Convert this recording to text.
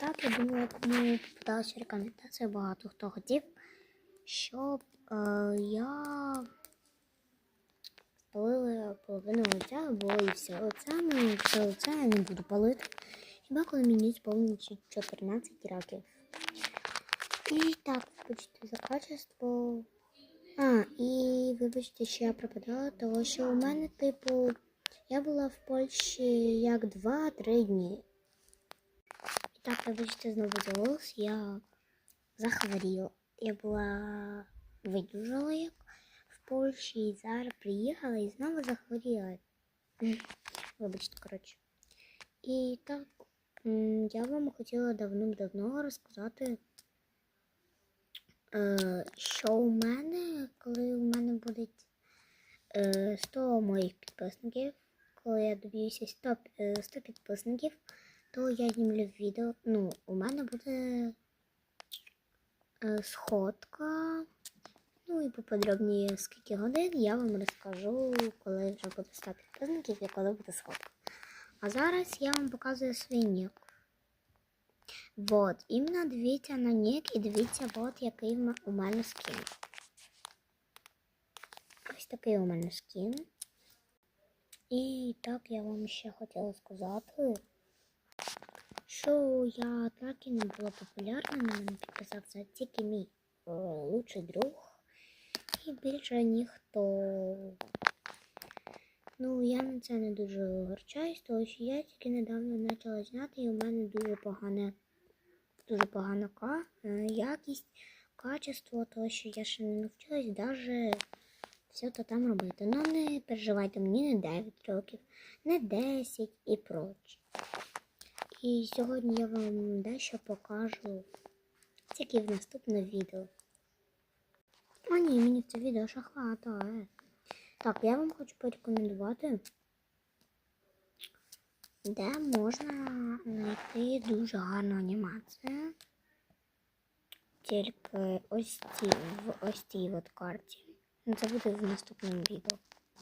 так, я думаю, кому попадалася рекомендація, багато хто хотів, щоб е, я спалила половину лиця, бо і все лице, ну, все лице я не буду палити. Хіба коли мені сповниться 14 років. І так, вибачте за качество. А, і вибачте, що я пропадала, тому що у мене, типу, я була в Польщі як 2-3 дні. Так, вибачте, знову голос, я захворіла. Я була видужала як в Польщі і зараз приїхала і знову захворіла. Вибачте, коротше. І так, я вам хотіла давним-давно розказати, що у мене, коли у мене буде е, 100 моїх підписників, коли я доб'юся 100, е, 100 підписників, то я знімлю відео. Ну, у мене буде е, сходка. Ну і поподробніше скільки годин я вам розкажу, коли вже буде 100 підписників і коли буде сходка. А зараз я вам показую свій нік. Вот, іменно дивіться на нік і дивіться, от який у мене скін. Ось такий у мене скін. І так я вам ще хотіла сказати, що я так і не була популярна, на мене підписався тільки мій е, лучший друг. І більше ніхто. Ну, я на це не дуже огорчаюсь, тому що я тільки недавно почала зняти, і у мене дуже погане, дуже погана ка, е, якість, качество, тому що я ще не навчилась навіть все то там робити. Ну не переживайте, мені не 9 років, не 10 і проче. І сьогодні я вам дещо покажу тільки в наступне відео. А ні, мені це відео ще хватає. Так, я вам хочу порекомендувати, де можна знайти дуже гарну анімацію. Тільки ось ці, в ось цій от карті. Ну, Це буде в наступному відео.